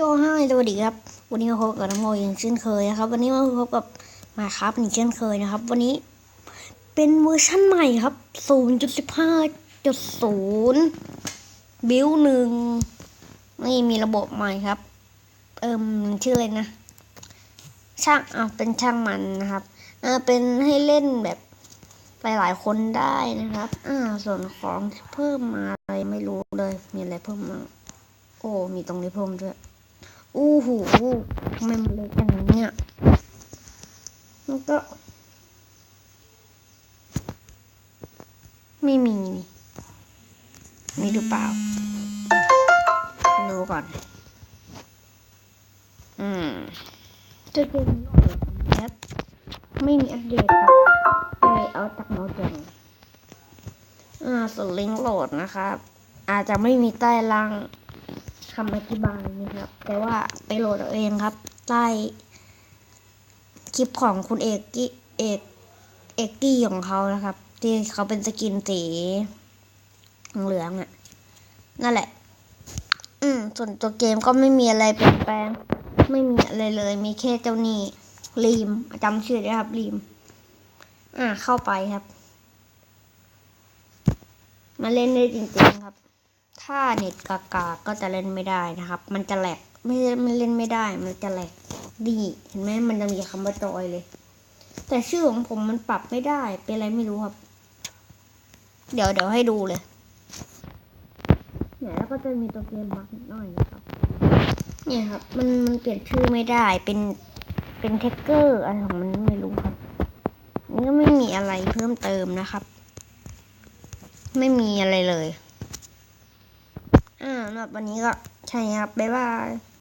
โยให้สวัสดีครับ วันนี้มาพบกับน้องโมอย่างเช่นเคยนะครับ วันนี้มาพบกับมาครับอีกเช่นเคยนะครับ วันนี้เป็นเวอร์ชั่นใหม่ครับ 0.15.0 บิวหนึ่งนี่มีระบบใหม่ครับ เอิมชื่ออะไรนะ ช่างอะเป็นช่างมันนะครับอ่าเป็นให้เล่นแบบหลายๆคนได้นะครับ อ่าส่วนของเพิ่มมาอะไรไม่รู้เลย มีอะไรเพิ่มมาโอ้ มีตรงนี้เพิ่มด้วย อู้หูทำไมมันเล็กอย่างนี้เนี่ยแล้วก็ ไม่มีนี่มีหรือเปล่าดูก่อน อืมจะเป็นแอปไม่มีอัปเดตครับเลยเอาจากโมเดลอ่าส่วนลิงก์โหลดนะครับ อาจจะไม่มีใต้ล่าง คำอธิบายนะครับ แต่ว่าไปโหลดเอาเองครับ ใต้คลิปของคุณเอกกี้เอกเอกกี้ของเขานะครับ ที่เขาเป็นสกินสีเหลืองๆอะ นั่นแหละ อืม ส่วนตัวเกมก็ไม่มีอะไรเปลี่ยนแปลง ไม่มีอะไรเลย มีแค่เจ้านี่รีมจำชื่อได้ครับรีม อ่าเข้าไปครับ มาเล่นได้จริงๆครับ ถ้าเน็ตกากาก็จะเล่นไม่ได้นะครับ มันจะแหลกไม่ไม่เล่นไม่ได้ มันจะแหลกดี เห็นไหมมันจะมีคำว่าจอยเลย แต่ชื่อของผมมันปรับไม่ได้ เป็นอะไรไม่รู้ครับ เดี๋ยวเดี๋ยวให้ดูเลยเนี่ยแล้วก็จะมีตัวเกมบักนิดหน่อยนะครับ เนี่ยครับ มันมันเปลี่ยนชื่อไม่ได้ เป็นเป็นเทคเกอร์อะไรของมันไม่รู้ครับนี่ก็ไม่มีอะไรเพิ่มเติมนะครับ ไม่มีอะไรเลย อ่าสำหรับวันนี้ก็ใช่ครับ บ๊ายบาย